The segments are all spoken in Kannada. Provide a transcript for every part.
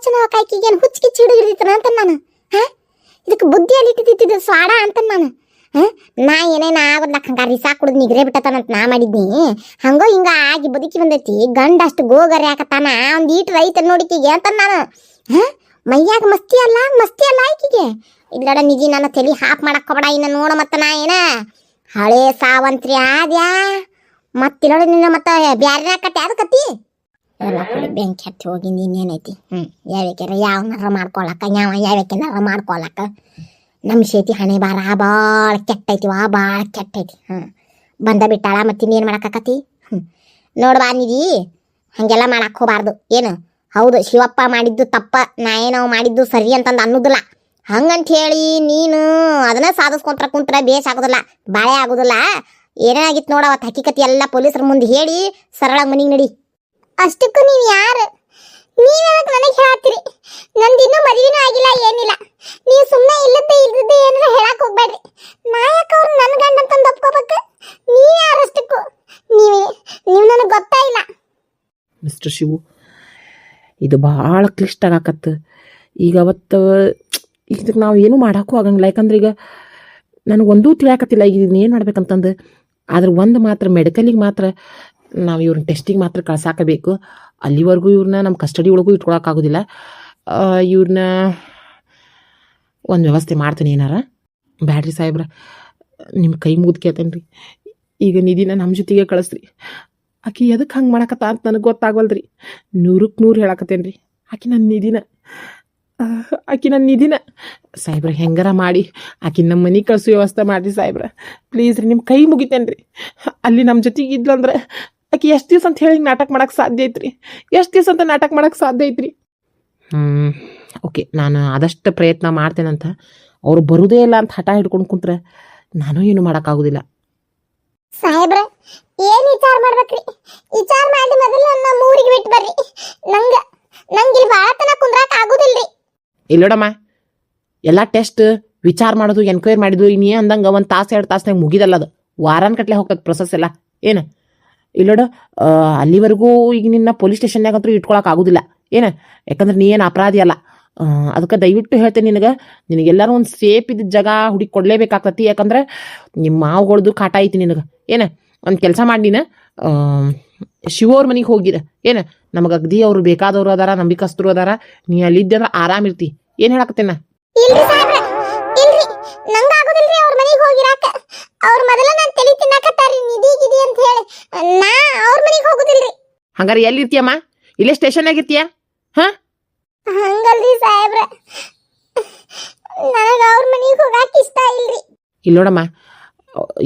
ಆಲೋಚನೆ ಕಾಯ್ಕಿಗೆ ಏನು ಹುಚ್ಚು ಕಿಚ್ಚು ಅಂತ ನಾನು ಹಾ? ಇದಕ್ಕೆ ಬುದ್ಧಿಯಲ್ಲಿ ಇಟ್ಟಿದ್ದು ಸ್ವಾಡ ಅಂತ ನಾನು ನಾ ಏನೇನ ಆಗೋದ್ಲಕ್ಕ ಹಂಗಾರ ರಿಸಾ ಕುಡಿದ್ ನಿಗ್ರೆ ಬಿಟ್ಟತಾನಂತ ನಾ ಮಾಡಿದ್ನಿ. ಹಂಗೋ ಹಿಂಗ ಆಗಿ ಬದುಕಿ ಬಂದೈತಿ. ಗಂಡ ಅಷ್ಟು ಗೋಗರಿ ಹಾಕತಾನ. ಒಂದ್ ಈಟ್ ರೈತ ನೋಡಿಕಿಗೆ ಅಂತ ನಾನು ಹ್ಮ್ ಮೈಯಾಗ ಮಸ್ತಿ ಅಲ್ಲ? ಮಸ್ತಿ ಅಲ್ಲ ಆಯ್ಕಿಗೆ ಇಲ್ಲಡ ನಿಜಿ ನನ್ನ ತಲೆ ಹಾಪ್ ಮಾಡಕ್ ಇನ್ನ ನೋಡ ಮತ್ತ ನಾ ಏನ? ಹಳೆ ಸಾವಂತ್ರಿ ಆದ್ಯಾ? ಮತ್ತಿಲ್ಲೋಡ ನಿನ್ನ ಮತ್ತ ಬ್ಯಾರೆ ಕಟ್ಟಿ ಅದ ಕತ್ತಿ? ಎಲ್ಲ ಕಡೆ ಬೆಂಕಿ ಹತ್ತಿ ಹೋಗಿ ನೀನೇನೈತಿ ಹ್ಞೂ ಯಾವ್ಯಾಕ್ಯಾರ ಯಾವನಾರ ಮಾಡ್ಕೊಳಕ್ಕ ಯಾವ ಯಾವ್ಯಾಕೆನಾರ ಮಾಡ್ಕೊಳಕ್ಕ ನಮ್ಮ ಶೇತಿ ಹಣೆ ಬಾರ ಭಾಳ ಕೆಟ್ಟೈತಿ ವಾ ಭಾಳ ಕೆಟ್ಟೈತಿ. ಹ್ಞೂ ಬಂದ ಬಿಟ್ಟಾಳ ಮತ್ತೆ ಇನ್ನೇನು ಮಾಡಕ್ಕಾಕತಿ ಹ್ಞೂ ನೋಡ್ಬಾ ನಿಧಿ ಹಾಗೆಲ್ಲ ಮಾಡಕ್ಕೆ ಹೋಗಬಾರ್ದು. ಏನು? ಹೌದು ಶಿವಪ್ಪ ಮಾಡಿದ್ದು ತಪ್ಪ ನಾ ಏನೋ ಮಾಡಿದ್ದು ಸರಿ ಅಂತಂದು ಅನ್ನೋದಿಲ್ಲ. ಹಂಗಂತ ಹೇಳಿ ನೀನು ಅದನ್ನ ಸಾಧಿಸ್ಕೊಂತ್ರ ಕುಂತ್ರ ಬೇಸ್ ಆಗೋದಿಲ್ಲ ಬಾಳೆ ಆಗೋದಿಲ್ಲ. ಏನಾಗಿತ್ತು ನೋಡ ಅವತ್ತು ಹಕ್ಕಿಕತಿ ಎಲ್ಲ ಪೊಲೀಸರ ಮುಂದೆ ಹೇಳಿ ಸರಳ ಮನೆಗೆ ನಡಿ. ಅಷ್ಟಕ್ಕೂ ನೀವು ಯಾರು? ನೀವ್ಯಾವತ್ತು ನನಗೆ ಹೇಳತ್ತೀರಿ? ನಂದು ಇನ್ನೂ ಮದುವೆನೂ ಆಗಿಲ್ಲ, ಏನಿಲ್ಲ. ನೀವು ಸುಮ್ಮನೆ ಇಲ್ಲದ್ದೆ ಇಲ್ಲದ್ದೆ ಏನಾರ ಹೇಳಕ್ ಹೋಗ್ಬೇಡ್ರಿ. ನಾಯಕ ಅವ್ರು ನನ್ನ ಗಂಡ ಅಂತಂದು ಒಪ್ಕೋಬೇಕು. ನೀವು ಯಾರು ಅಷ್ಟಕ್ಕೂ? ನೀವೇ, ನೀವು ನನಗೆ ಗೊತ್ತಾ ಇಲ್ಲ. ಮಿಸ್ಟರ್ ಶಿವು, ಇದು ಭಾಳ ಕ್ಲಿಷ್ಟ ಆಗಕತ್ತು ಈಗ ಅವತ್ತು ಇದಕ್ಕೆ ನಾವು ಏನು ಮಾಡೋಕ್ಕೂ ಆಗಂಗಿಲ್ಲ. ಯಾಕಂದ್ರೆ ಈಗ ನನಗೆ ಒಂದೂ ತಿಳಿಯಾಕತ್ತಿಲ್ಲ. ಈಗ ಏನು ಮಾಡ್ಬೇಕಂತಂದು? ಆದ್ರೆ ಒಂದು ಮಾತ್ರ ಮೆಡಿಕಲಿಗೆ ಮಾತ್ರ ನಾವು ಇವ್ರನ್ನ ಟೆಸ್ಟಿಗೆ ಮಾತ್ರ ಕಳ್ಸಾಕಬೇಕು. ಅಲ್ಲಿವರೆಗೂ ಇವ್ರನ್ನ ನಮ್ಮ ಕಸ್ಟಡಿ ಒಳಗೂ ಇಟ್ಕೊಳಕ್ಕಾಗೋದಿಲ್ಲ. ಇವ್ರನ್ನ ಒಂದು ವ್ಯವಸ್ಥೆ ಮಾಡ್ತೀನಿ ಏನಾರ. ಬ್ಯಾಡ್ರಿ ಸಾಹೇಬ್ರ ನಿಮ್ಮ ಕೈ ಮುಗಿದು ಕೇಳ್ತೇನೆ ಈಗ ನಿಧಿನ ನಮ್ಮ ಜೊತೆಗೆ ಕಳಿಸ್ರಿ. ಆಕೆ ಎದಕ್ಕೆ ಹಂಗೆ ಮಾಡಕತ್ತ ಅಂತ ನನಗೆ ಗೊತ್ತಾಗವಲ್ರಿ ನೂರಕ್ಕೆ ನೂರು ಹೇಳಕತ್ತೇನೆ ರೀ ಆಕೆ ನನ್ನ ನಿಧಿನ. ಆಕಿ ನನ್ನ ನಿಧಿನ. ಸಾಹೇಬ್ರ ಹೆಂಗಾರ ಮಾಡಿ? ಆಕಿ ನಮ್ಮ ಮನೆ ಕಳಿಸೋ ವ್ಯವಸ್ಥೆ ಮಾಡಿರಿ ಸಾಹೇಬ್ರ. ಪ್ಲೀಸ್ ರೀ ನಿಮ್ಮ ಕೈ ಮುಗಿತೇನೆ ರೀ ಅಲ್ಲಿ ನಮ್ಮ ಜೊತೆಗೆ ಇದ್ಲಂದ್ರೆ ಆಕಿ ಎಷ್ಟು ದಿವಸ ಅಂತ ಹೇಳಿ ನಾಟಕ ಮಾಡಕ್ಕೆ ಸಾಧ್ಯ ಐತ್ರಿ. ಎಷ್ಟು ದಿವಸ ಅಂತ ನಾಟಕ ಮಾಡಕ್ಕೆ ಸಾಧ್ಯ ಐತ್ರಿ. ಹ್ಞೂ ಓಕೆ ನಾನು ಆದಷ್ಟು ಪ್ರಯತ್ನ ಮಾಡ್ತೇನಂತ. ಅವ್ರು ಬರುದೇ ಇಲ್ಲ ಅಂತ ಹಠ ಹಿಡ್ಕೊಂಡು ಕುಂತ್ರೆ ನಾನು ಏನು ಮಾಡೋಕ್ಕಾಗೋದಿಲ್ಲ. ಸಾಹೇಬ್ರ ಏನ್ ವಿಚಾರ ಮಾಡ್ಬೇಕ್ರಿ? ವಿಚಾರ ಮಾಡಿ ಮೊದಲು ನಮ್ಮ ಊರಿಗೆ ಬಿಟ್ಟು ಬರ್ರಿ. ನಂಗ ನಂಗೆ ಇಲ್ಲಿ ಭಾಳ ತನ ಕುಂದ್ರಾಕ ಆಗುದಿಲ್ರಿ ಇಲ್ಲೋಡಮ್ಮ ಎಲ್ಲ ಟೆಸ್ಟ್ ವಿಚಾರ ಮಾಡೋದು ಎನ್ಕ್ವೈರಿ ಮಾಡಿದ್ದು ಇನ್ನೇ ಅಂದಂಗೆ ಒಂದು ತಾಸು, ಎರಡು ತಾಸ್ನಾಗ ಮುಗಿದಲ್ಲ ಅದು. ವಾರನ್ ಕಟ್ಲೆ ಹೋಗ್ತದೆ ಪ್ರೊಸೆಸ್ ಎಲ್ಲ. ಏನು? ಇಲ್ಲೋಡ ಅಲ್ಲಿವರೆಗೂ ಈಗ ನಿನ್ನ ಪೊಲೀಸ್ ಸ್ಟೇಷನ್ಯಾಗ ಅಂತೂ ಇಟ್ಕೊಳಕ್ಕೆ ಆಗೋದಿಲ್ಲ. ಏನು? ಯಾಕಂದ್ರೆ ನೀ ಏನು ಅಪರಾಧಿ ಅಲ್ಲ. ಅದಕ್ಕೆ ದಯವಿಟ್ಟು ಹೇಳ್ತೇನೆ ನಿನಗೆ, ನಿನಗೆಲ್ಲರೂ ಒಂದು ಸೇಫ್ ಇದ್ದ ಜಾಗ ಹುಡುಕಿ ಕೊಡಲೇಬೇಕಾಗ್ತತಿ. ಯಾಕಂದ್ರೆ ನಿಮ್ಮ ಮಾವುಗಳ್ದು ಕಾಟ ಐತಿ ನಿನಗೆ. ಏನು? ಒಂದು ಕೆಲಸ ಮಾಡಿ ನೀನು ಶಿವೋರ್ ಮನೆಗೆ ಹೋಗಿರ. ಏನು? ನಮಗೆ ಅಗ್ದಿ ಅವ್ರು ಬೇಕಾದವ್ರು ಅದಾರ ನಂಬಿಕಸ್ತರು ಅದಾರ ನೀ ಅಲ್ಲಿದ್ದೆ ಅಂದ್ರೆ ಆರಾಮ್ ಇರ್ತಿ. ಏನು ಹೇಳಕತ್ತೇನ? ಇಲ್ರಿ ಸಾಹೇಬ್ರ ಇಲ್ರಿ. ನಂಗ ಆಗುದಿಲ್ರಿ ಅವ್ರ ಮನೆಗೆ ಹೋಗಿರಾಕ. ಅವ್ರ ಮೊದಲ ನಾನು ತಲೆ ತಿನ್ನಾಕತ್ತಾರಿ ನಿಧಿ ಗಿದಿ ಅಂತ ಹೇಳಿ. ನಾ ಅವ್ರ ಮನೆಗೆ ಹೋಗುದಿಲ್ರಿ. ಹಂಗಾರೆ ಎಲ್ಲಿ ಇರ್ತೀಯಮ್ಮ ಇಲ್ಲೇ ಸ್ಟೇಷನ್ ಆಗಿರ್ತೀಯ? ಹಾಂ? ಹಂಗಲ್ರಿ ಸಾಹೇಬ್ರ. ನನಗ ಅವ್ರ ಮನೆಗೆ ಹೋಗಾಕ ಇಷ್ಟ ಇಲ್ರಿ. ಇಲ್ಲೋಡಮ್ಮ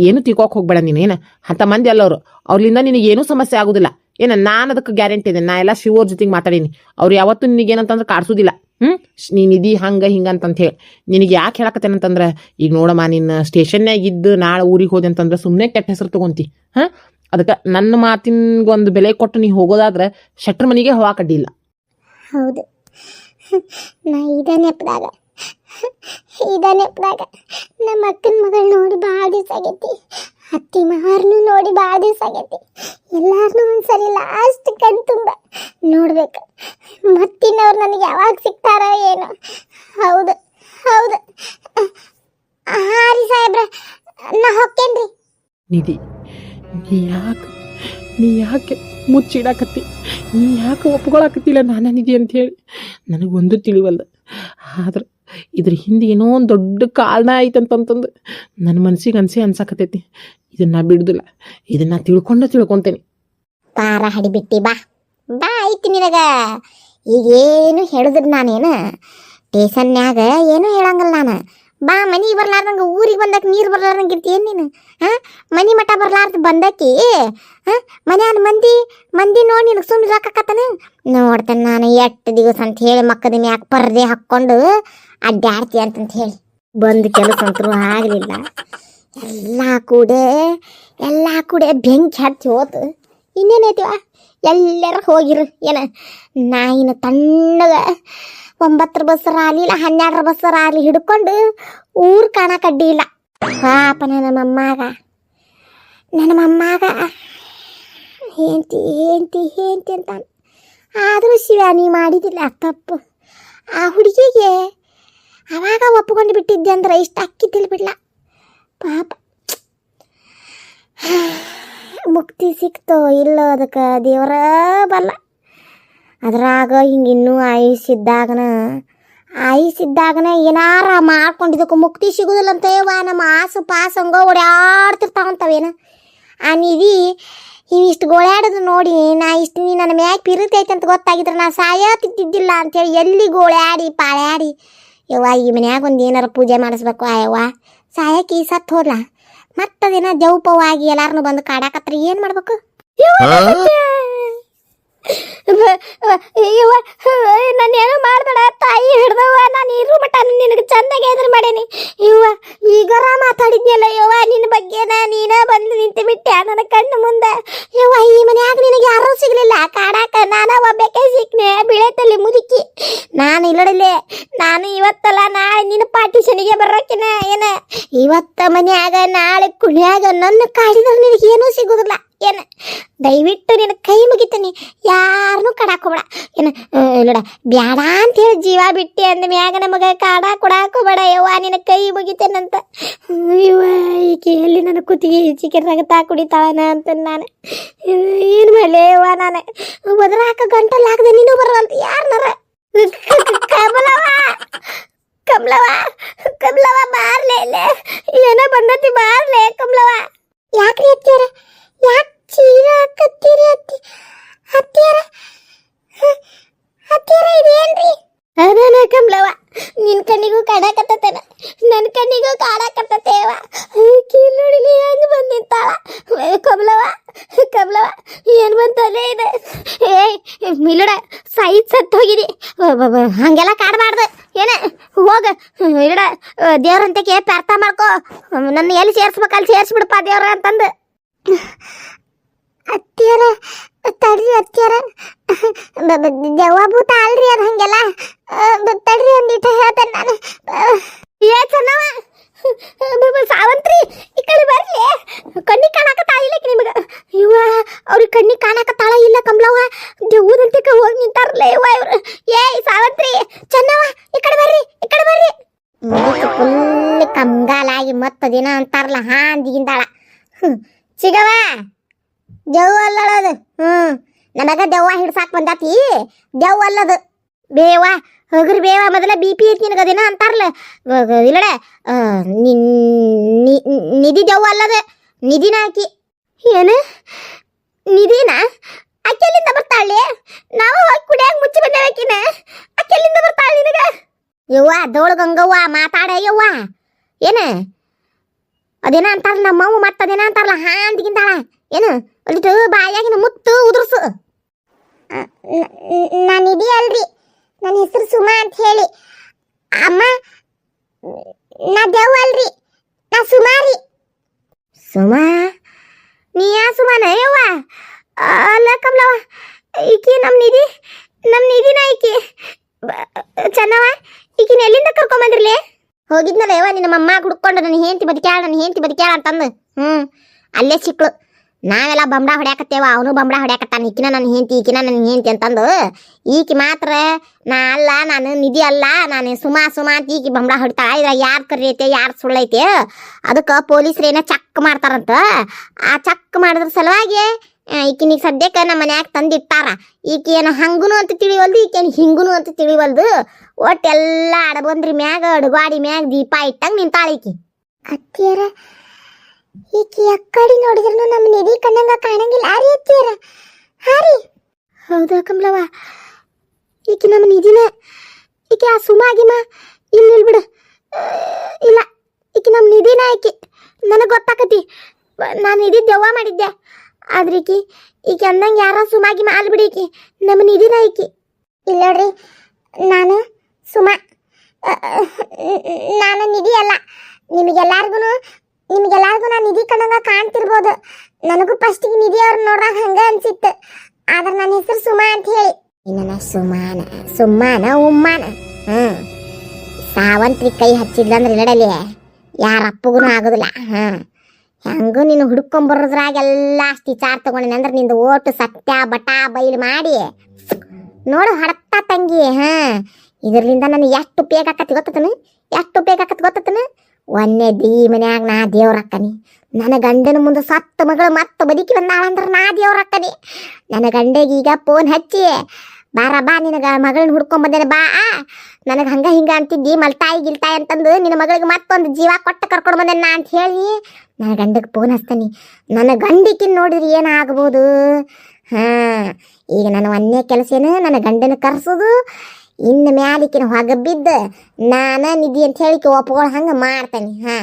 ಏನು ತಿಳ್ಕೊಕ್ ಹೋಗ್ಬೇಡ ನೀನು ಏನು? ಅಂತ ಮಂದಿ ಅಲ್ಲವರು. ಅವ್ರಿಂದ ನಿನಗೆ ಏನೂ ಸಮಸ್ಯೆ ಆಗೋದಿಲ್ಲ. ಏನ ನಾನು ಅದಕ್ಕೆ ಗ್ಯಾರಂಟಿ ಇದೆ ನಾ ಎಲ್ಲ ಶಿವರ ಜೊತೆಗೆ ಮಾತಾಡೀನಿ. ಅವ್ರು ಯಾವತ್ತೂ ನಿನಗೇನಂತಂದ್ರೆ ಕಾಡ್ಸೋದಿಲ್ಲ. ಹ್ಞೂ ನೀನು ಇದಿ ಹಂಗೆ ಹಿಂಗೆ ಅಂತಂತ ಹೇಳಿ ನಿನಗೆ ಯಾಕೆ ಹೇಳಕತ್ತೇನಂತಂದ್ರೆ, ಈಗ ನೋಡಮ್ಮ, ನಿನ್ನ ಸ್ಟೇಷನ್ನಾಗ ಇದ್ದು ನಾಳೆ ಊರಿಗೆ ಹೋದೆ ಅಂತಂದ್ರೆ ಸುಮ್ಮನೆ ಕೆಟ್ಟ ಹೆಸರು ತೊಗೊಂತಿ. ಹಾಂ? ಅದಕ್ಕೆ ನನ್ನ ಮಾತಿನ್ಗೊಂದು ಬೆಲೆ ಕೊಟ್ಟು ನೀ ಹೋಗೋದಾದ್ರೆ ಶೆಟ್ರ ಮನೆಗೆ ಹವಾ ಕಡ್ಡಿಲ್ಲ. ಹೌದು. ನಾ ಇದೇ ನಮ್ಮ ಅಕ್ಕನ ಮಗಳು ನೋಡಿ ಭಾಳ ದಿವಸ ಆಗೈತಿ. ಅತ್ತಿ ಮಾರ್ನು ನೋಡಿ ಭಾಳ ದಿವಸ ಆಗೈತಿ. ಎಲ್ಲಾರನ್ನೂ ಒಂದ್ಸರಿ ಲಾಸ್ಟ್ ಕಣ್ ತುಂಬ ನೋಡ್ಬೇಕು. ಮತ್ತಿನ್ನವ್ರು ನನಗೆ ಯಾವಾಗ ಸಿಗ್ತಾರ ಏನು. ಹೌದು ಹೌದು. ಹಾ ರೀ ಸಾಹೇಬ್ರ, ನಾ ಹೊಕ್ಕೇನ್ರಿ ನಿಧಿ, ನೀ ಯಾಕೆ ನೀ ಯಾಕೆ ಮುಚ್ಚಿಡಾಕತ್ತಿ? ನೀ ಯಾಕೆ ಒಪ್ಕೊಳಕತ್ತಿಲ್ಲ ನಾನು ನಿಧಿ ಅಂತ ಹೇಳಿ? ನನಗೊಂದು ತಿಳಿವಲ್ಲ ಆದ್ರೆ ಇದ್ರ ಹಿಂದೆ ಏನೋ ಒಂದು ದೊಡ್ಡ ಕಾರಣ ಐತಂತಂತಂದು ನನ್ನ ಮನ್ಸಿಗೆ ಅನ್ಸಿ ಅನ್ಸಕತ್ತೈತಿ. ಇದನ್ನ ಬಿಡುದಿಲ್ಲ. ಇದನ್ನ ತಿಳ್ಕೊಂಡ ತಿಳ್ಕೊಂತೇನೆ. ಪಾರ ಹಡಿಬಿಟ್ಟಿ ಬಾ. ಬಾ ಐತಿ ನಿನಗ. ಈಗೇನು ಹೇಳಿದ್ರು ನಾನೇನು. ಟೇಷನ್ಯಾಗ ಏನು ಹೇಳಂಗಲ್ಲ ನಾನು. ಬಾ ಮನಿ ಬರ್ಲಾರ್ದಂಗ, ಊರಿಗೆ ಬಂದಕ್ಕೆ ನೀರು ಬರ್ಲಾರ್ದಂಗೆ ಇರ್ತೀಯೇನು ನೀನು? ಹಾಂ ಮನಿ ಮಠ ಬರ್ಲಾರ್ದು ಬಂದಕ್ಕಿ ಹಾಂ ಮನ್ಯಾನ ಮಂದಿ ಮಂದಿ ನೋಡಿ ನಿನಗೆ ಸುಮ್ಮನೆ ಇರಾಕತ್ತನ ನೋಡ್ತೇನೆ ನಾನು ಎಷ್ಟು ದಿವಸ ಅಂತ ಹೇಳಿ ಮಕ್ಕದ ಮ್ಯಾಕ್ ಪರದೆ ಹಾಕ್ಕೊಂಡು ಅಡ್ಡಾಡ್ತಿ ಅಂತಂತ ಹೇಳಿ. ಬಂದು ಕೆಲಸ ಅಂತರೂ ಆಗಲಿಲ್ಲ. ಎಲ್ಲ ಕೂಡೆ ಎಲ್ಲ ಕೂಡೆ ಬೆಂಕಿ ಹಚ್ಚಿ ಹೋತು. ಇನ್ನೇನೈತಿವ ಎಲ್ಲರ ಹೋಗಿರು. ಏನ, ನಾಯಿನ ತಣ್ಣಗ ಒಂಬತ್ತರ ಬಸ್ಸರ ಆಗಲಿಲ್ಲ ಹನ್ನೆರಡರ ಬಸ್ಸರ ಆಗಲಿ ಹಿಡ್ಕೊಂಡು ಊರು ಕಾಣಕಡ್ಡಿ ಇಲ್ಲ. ಪಾಪ ನನ್ನ ಮೊಮ್ಮಾಗ. ನನ್ನ ಮೊಮ್ಮಾಗ. ಹೇಂತಿ ಹೇಂತಿ ಹೇಂತಿ ಅಂತ. ಆದರೂ ಶಿವ ಮಾಡಿದಿಲ್ಲ ತಪ್ಪು. ಆ ಹುಡುಗಿಗೆ ಅವಾಗ ಒಪ್ಕೊಂಡು ಬಿಟ್ಟಿದ್ದೆ ಅಂದ್ರೆ ಇಷ್ಟ ಅಕ್ಕಿ ಬಿಡ್ಲ. ಪಾಪ ಮುಕ್ತಿ ಸಿಕ್ತೋ ಇಲ್ಲೋ ಅದಕ್ಕೆ ದೇವರ ಬಲ್ಲ ಅದ್ರಾಗ ಹಿಂಗೆ ಇನ್ನೂ ಆಯುಷ್ಯಿದ್ದಾಗನ ಆಯುಷ್ಯಿದ್ದಾಗನ ಏನಾರ ಮಾಡ್ಕೊಂಡಿದ್ದಕ್ಕೆ ಮುಕ್ತಿ ಸಿಗೋದಿಲ್ಲ ಅಂತ ಯವ್ವ. ನಮ್ಮ ಆಸು ಪಾಸು ಹಂಗ ಓಡಾಡ್ತಿರ್ತಾವಂತವೇನ ಆ ನಿಧಿ ಇವಿಷ್ಟು ಗೋಳಾಡೋದು ನೋಡಿ, ನಾ ಇಷ್ಟು ನೀ ನನ್ನ ಮ್ಯಾಗ ಪಿರುತೈತೆ ಅಂತ ಗೊತ್ತಾಗಿದ್ರೆ ನಾ ಸಾಯತ್ತಿದ್ದಿದ್ದಿಲ್ಲ ಅಂತೇಳಿ ಎಲ್ಲಿ ಗೋಳಾಡಿ ಪಾಳ್ಯಾಡಿ ಯವ್ವ ಈ ಮನ್ಯಾಗ ಒಂದು ಏನಾರ ಪೂಜೆ ಮಾಡಿಸ್ಬೇಕು ಆ ಯವ್ವ. ಸಾಯಕ್ಕೆ ಈ ಸತ್ತು ಹೋದ್ಲ? ಮತ್ತದೇನ ಜೌಪವಾಗಿ ಎಲ್ಲಾರನು ಬಂದು ಕಾಡಾಕತ್ರ ಏನು ಮಾಡ್ಬೇಕು? ನಾನು ಏನೋ ಮಾಡ್ಬೇಡ ತಾಯಿ ಹಿಡ್ದವ ನಾನು ಇರು ಮಟ ನಿನಗೆ ಚಂದಾಗಿ ಎದುರು ಮಾಡೇನಿ. ಇವ್ವ ಈಗರ ಮಾತಾಡಿದ್ನಲ್ಲ ಯವ್ವ ನಿನ್ನ ಬಗ್ಗೆನ ನೀನ ಬಂದು ನಿಂತು ಬಿಟ್ಟೆ ನನ್ನ ಕಣ್ಣು ಮುಂದೆ. ಯವ್ವ ಈ ಮನ್ಯಾಗ ನಿನಗೆ ಯಾರೂ ಸಿಗ್ಲಿಲ್ಲ ಕಾಡಾಕ ನಾನ ಒಬ್ಬಕ್ಕೆ ಸಿಕ್ನೆ ಬಿಳೆತಲ್ಲಿ ಮುದುಕಿ. ನಾನು ಇಲ್ಲಡಲೆ ಇವತ್ತಲ್ಲ ನಾಳೆ ನಿನ್ನ ಪಾರ್ಟಿಷನಿಗೆ ಬರೋಕಿನ ಏನ? ಇವತ್ತ ಮನ್ಯಾಗ, ನಾಳೆ ಕುಣ್ಯಾಗ ನನ್ನ ಕಾಡಿದ್ರೆ ನಿನಗೆ ಏನೂ ಸಿಗೋದಿಲ್ಲ. ಏನ? ದಯವಿಟ್ಟು ನಿನ್ನ ಕೈ ಮುಗಿತೀನಿ. ಯಾರನ್ನೂ ಕಡಾಕೋಬೇಡ ಏನ? ನೋಡ ಬ್ಯಾಡ ಅಂತ ಹೇಳಿ ಜೀವ ಬಿಟ್ಟಿ ಅಂದ ಮ್ಯಾಗ ನಮಗೆ ಕಾಡ ಕೊಡಾಕೋಬೇಡ ಯವ್ವ, ನಿನ್ನ ಕೈ ಮುಗಿತೇನಂತ ಇವ ಈಕೆ ಎಲ್ಲಿ ನನ್ನ ಕುತ್ತಿಗೆ ಚಿಕನ್ ರಗತಾ ಕುಡಿತಾವನ ಅಂತ ನಾನು. ಏನು ಮಾಡಲಿ ಯವ್ವ ನಾನು? ಒದರಾಕ ಗಂಟಲ್ ಹಾಕದೆ ನೀನು ಬರವಂತ ಯಾರನಾರ? ಕಮಲವ ಕಮಲವ ಕಮಲವ ಬಾರ್ಲೆ ಇಲ್ಲೇ ಏನೋ ಬಂದತಿ ಬಾರ್ಲೆ ಕಮಲವ ಯಾಕ್ರಿ ಅತ್ತಿಯರ? ಯಾಕೆ ಚೀರ ಹಾಕತ್ತೀರಿ ಅತ್ತಿ? ಅತ್ತಿಯರ? ಅತ್ತಿಯರ ಇದೇನ್ರಿ? ಅದೇನ ಕಮಲವ ನಿನ್ ಕಣ್ಣಿಗೂ ಕಾಡಕತ್ತತೇನ ನನ್ನ ಕಣ್ಣಿಗೂ ಕಾಡಕತ್ತತೇವ ಕೀಲ್ ನೋಡಿಲಿ ಹೆಂಗ್ ಬಂದ್ ನಿಂತಾಳ ಕಮಲವ ಕಮಲವ ಏನ್ ಬಂತಲ್ಲೇ ಇದೆ? ಏಯ್ ಮಿಲುಡ ಸೈಜ್ ಸತ್ತು ಹೋಗಿದಿ. ಹಂಗೆಲ್ಲ ಕಾಡಬಾರ್ದು. ಏನ, ಹೋಗ. ಇಡ ದೇವ್ರಂತಕ್ಕೆ ಪ್ರಾರ್ಥ ಮಾಡ್ಕೋ. ನನ್ನ ಎಲ್ಲಿ ಸೇರ್ಸ್ಬೇಕು ಅಲ್ಲಿ ಸೇರ್ಸ್ಬಿಡಪ್ಪ ದೇವ್ರ ಅಂತಂದು. ಅತ್ತಿಯರ, ತಡ್ರಿ ಅತ್ತಿಯರ. ಜವಾಬೂತ ಅಲ್ರಿ ಅದು ಹಂಗೆಲ್ಲ. ತಡ್ರಿ ಒಂದಿಟ ಹೇಳ್ತೇನೆ ನಾನು. ಏ ಚೆನ್ನವ ಸಾವಂತ್ರಿ, ಈ ಕಡೆ ಬರ್ಲಿ. ಕಣ್ಣಿ ಕಾಣಕತ್ತಾಳ ಇಲ್ಲ ನಿಮಗೆ. ಇವ ಅವ್ರಿಗೆ ಕಣ್ಣಿ ಕಾಣಕತ್ತಾಳ ಇಲ್ಲ ಕಮಲವ್ವ. ದೇವ್ರಂತಿಕ ಹೋಗಿ ನಿಂತಾರಲ್ಲ ಇವ ಇವ್ರು. ಏಯ್ ಸಾವಂತ್ರಿ ಚೆನ್ನವ ಈ ಕಡೆ ಬರ್ರಿ, ಈ ಕಡೆ ಬರ್ರಿ. ಫುಲ್ ಕಂಗಾಲಾಗಿ ಮತ್ತದಿನ ಅಂತಾರಲ್ಲ ಹಾಂದಿಗಿಂದಾಳ. ಸಿಗವ ದೆವ್ವ ಅಲ್ಲಳದು ಹ್ಮ್. ನಮಗ ದೆವ್ವ ಹಿಡ್ಸಾಕ್ ಬಂದಾತಿ. ದೆವ್ವ ಅಲ್ಲದು. ಬೇವ, ಹಗರ್ ಬೇವ ಮೊದಲ ಬಿ ಪಿ ಐತಿ ನಿನಗದಿನ ಅಂತಾರಲ್ಲ. ನಿ- ನಿಧಿ ದೆವ್ವ ಅಲ್ಲದ. ನಿಧಿನ ಆಕಿ. ಏನು? ನಿಧಿನ? ಅಕ್ಕೆಲ್ಲಿಂದ ಬರ್ತಾಳೆ? ನಾವು ಹೋಗಿ ಕುಡಿಯಾಗ ಮುಚ್ಚಿ ಬಂದೇವಕಿನ ಅಕ್ಕೆಲ್ಲಿಂದ ಬರ್ತಾಳೆ ನಿನಗ? ಯವ್ವ, ದೋಳು ಗಂಗವ್ವ, ಮಾತಾಡ ಯವ್ವ. ಏನ? ಅದೇನ ಅಂತಾರಲ್ಲ, ನಮ್ಮವ್ವ ಮತ್ತದೇನ ಅಂತಾರಲ್ಲ, ಹಾಂದಿಗಿಂದಾಳ. ಏನು? ಒಂದಿಟ್ಟು ಬಾಯಾಗಿನ ಮುತ್ತು ಉದುರ್ಸು. ನಾನು ಇದೀ ಅಲ್ರಿ ನನ್ನ ಹೆಸರು ಸುಮಾ ಅಂತ ಹೇಳಿ. ಅಮ್ಮ ನಾ ದೇವ್ ಅಲ್ರಿ. ನಾ ಸುಮಾರಿ ಸುಮಾ? ನೀ ಯಾ ಸುಮಾನ ಯವ್ವ. ಅಲ್ಲ ಕಮಲವ್ವ ಈಕಿ ನಮ್ಮ ನಿಧಿ ನಮ್ಮ ನಿಧಿನ ಈಕಿ. ಚೆನ್ನವ ಈಕಿನ ಎಲ್ಲಿಂದ ಕರ್ಕೊಂಬಂದ್ರಲಿ ಹೋಗಿದ್ನಲ್ಲ ಯವ್ವ ನಿನ್ನ ಮಮ್ಮ ಹುಡ್ಕೊಂಡು ನನ್ನ ಹೆಂಡತಿ ಬದುಕ್ಯಾಳ ನನ್ನ ಹೆಂಡತಿ ಬದುಕ್ಯಾಳ ಅಂತಂದು. ಹ್ಞೂ ಅಲ್ಲೇ ಸಿಕ್ಳು. ನಾವೆಲ್ಲ ಬಂಬಡ ಹೊಡ್ಯಾಕತ್ತೇವ, ಅವನು ಬಂಬಡ ಹೊಡ್ಯಾಕತ್ತಾನ, ಈಕಿನ ನನ್ನ ಹೆಂಡತಿ, ಈಕಿನ ನನ್ನ ಹೆಂಡತಿ ಅಂತಂದು. ಈಕಿ ಮಾತ್ರ, ನಾ ಅಲ್ಲ, ನಾನು ನಿಧಿ ಅಲ್ಲ, ನಾನು ಸುಮಾ ಸುಮಾ ಅಂತ ಈಕಿ ಬಂಬಡ ಹೊಡಿತಾಳ ಇದ್ರ ಯಾರು ಕರ್ರಿ ಐತೆ, ಯಾರು ಸುಳ್ಳೈತೆ ಅದಕ್ಕೆ ಪೊಲೀಸ್ರು ಏನೋ ಚಕ್ ಮಾಡ್ತಾರಂತ. ಆ ಚಕ್ ಮಾಡಿದ್ರ ಸಲುವಾಗಿ ಈಕಿನಿಗೆ ಸದ್ಯಕ್ಕೆ ನಮ್ಮ ಮನ್ಯಾಗ ತಂದಿಟ್ಟಾರ. ಈಕಿ ಏನು ಹಂಗೂ ಅಂತ ತಿಳಿವಲ್ದು ಈಕೇನು ಹಿಂಗೂನು ಅಂತ ತಿಳಿವಲ್ದು. ಒಟ್ಟೆಲ್ಲ ಅಡಬಂದ್ರಿ ಮ್ಯಾಗ ಅಡುಗಾಡಿ ಮ್ಯಾಗ ದೀಪ ಇಟ್ಟಂಗೆ ನಿಂತಾಳ ಈಕಿ. ಅತ್ತಿಯರ ಈಕಿ ಅಕ್ಕಾಡಿ ನೋಡಿದ್ರು ನಮ್ಮ ನಿಧಿ ಕಣ್ಣಂಗ ಕಾಣಂಗಿಲ್ಲ. ಆರಿ ಅತ್ತಿಯರ. ಹಾರಿ. ಹೌದಾ ಕಮಲವ್ವ? ಈಕಿ ನಮ್ಮ ನಿಧಿನ. ಈಕೆ ಆ ಸುಮಾಗಿಮ ಇಲ್ಲ ಇಲ್ಲ ಬಿಡು. ಆ, ಇಲ್ಲ. ಈಕಿ ನಮ್ಮ ನಿಧಿನ ಈಕಿ. ನನಗೆ ಗೊತ್ತಾಕತಿ. ನಾನು ನಿಧಿ ದೆವ್ವ ಮಾಡಿದ್ದೆ. ಆದ್ರೆ ಈಕಿ ಈಕಿ ಅಂದಂಗೆ ಯಾರ ಸುಮಾಗಿ ಅಲ್ಲಿ ಬಿಡಿ ಈಕಿ. ನಮ್ಮ ನಿಧಿನ ಈಕಿ. ಇಲ್ಲ ನೋಡ್ರಿ. ನಾನು ಸುಮಾ. ನಾನು ನಿಧಿ ಅಲ್ಲ. ನಿಮಗೆಲ್ಲಾರ್ಗು ನಿಮ್ಗೆಲ್ಲಾರ್ಗು ನಾನು ನಿಧಿ ಕಣಂಗ ಕಾಣ್ತಿರ್ಬೋದು. ನನಗೂ ಫಸ್ಟಿಗೆ ನಿಧಿ ಅವ್ರ ನೋಡ್ದಾಗ ಹಂಗ ಅನ್ಸಿತ್ತು. ಆದ್ರೆ ನನ್ನ ಹೆಸರು ಸುಮಾ ಅಂತ ಹೇಳಿ. ನನ್ನ ಸುಮಾನ ಸುಮ್ಮಾನ ಉಮ್ಮಾನ. ಹ್ಮ್. ಸಾವಂತ್ರಿ ಕೈ ಹಚ್ಚಿದ್ಲಂದ್ರೆ ಇಲ್ಲಡಲಿ ಯಾರ ಅಪ್ಪಗೂ ಆಗೋದಿಲ್ಲ. ಹ್ಮ್. ಹೆಂಗೂ ನೀನು ಹುಡ್ಕೊಂಬರೋದ್ರಾಗೆಲ್ಲ ಅಷ್ಟು ವಿಚಾರ ತಗೊಂಡಿನ ಅಂದ್ರೆ ನಿಂದು ಓಟು ಸತ್ಯ, ಬಟ, ಬೈಲು ಮಾಡಿ. ನೋಡು ಹಡತ್ತ ತಂಗಿ. ಹಾ ಇದರಿಂದ ನನಗೆ ಎಷ್ಟು ಉಪಯೋಗ ಆಕತಿ ಗೊತ್ತತನು? ಎಷ್ಟು ಉಪಯೋಗ ಆಕತಿ ಗೊತ್ತತನ? ಒಂದೇದಿ ಮನ್ಯಾಗ ನಾ ದೇವ್ರಕ್ಕನಿ ನನ್ನ ಗಂಡನ ಮುಂದೆ ಸತ್ತ ಮಗಳು ಮತ್ತೆ ಬದುಕಿ ಬಂದಾಳಂದ್ರೆ ನಾ ದೇವ್ರಕ್ಕನಿ ನನ್ನ ಗಂಡಗೆ ಈಗ ಫೋನ್ ಹಚ್ಚಿ, ಬಾರ ಬಾ ನಿನಗ ಮಗಳನ್ನ ಹುಡ್ಕೊಂಡ್ ಬಂದೇನೆ ಬಾ. ನನಗೆ ಹಂಗೆ ಹಿಂಗೆ ಅಂತಿದ್ದಿ, ಮಲ್ತಾಯಿ ಗಿಲ್ತಾಯಿ ಅಂತಂದು ನಿನ್ನ ಮಗಳಿಗೆ ಮತ್ತೊಂದು ಜೀವ ಕೊಟ್ಟು ಕರ್ಕೊಂಡು ಬಂದೆ ನಾ ಅಂತ ಹೇಳಿ ನನ್ನ ಗಂಡಕ್ಕೆ ಫೋನ್ ಹಚ್ತಾನೆ ನನ್ನ ಗಂಡಿಕಿನ ನೋಡಿದ್ರೆ ಏನಾಗ್ಬೋದು ಹಾಂ, ಈಗ ನನ್ನ ಒಂದೇ ಕೆಲಸ ಏನು, ನನ್ನ ಗಂಡನ ಕರ್ಸೋದು ಇನ್ನು ಮ್ಯಾಲಿಕಿನ ಹೊಗ ಬಿದ್ದು ನಾನು ನಿಧಿ ಅಂತ ಹೇಳಿಕೆ ಒಪ್ಕೊಳ್ಳೋ ಹಂಗೆ ಮಾಡ್ತೇನೆ ಹಾ.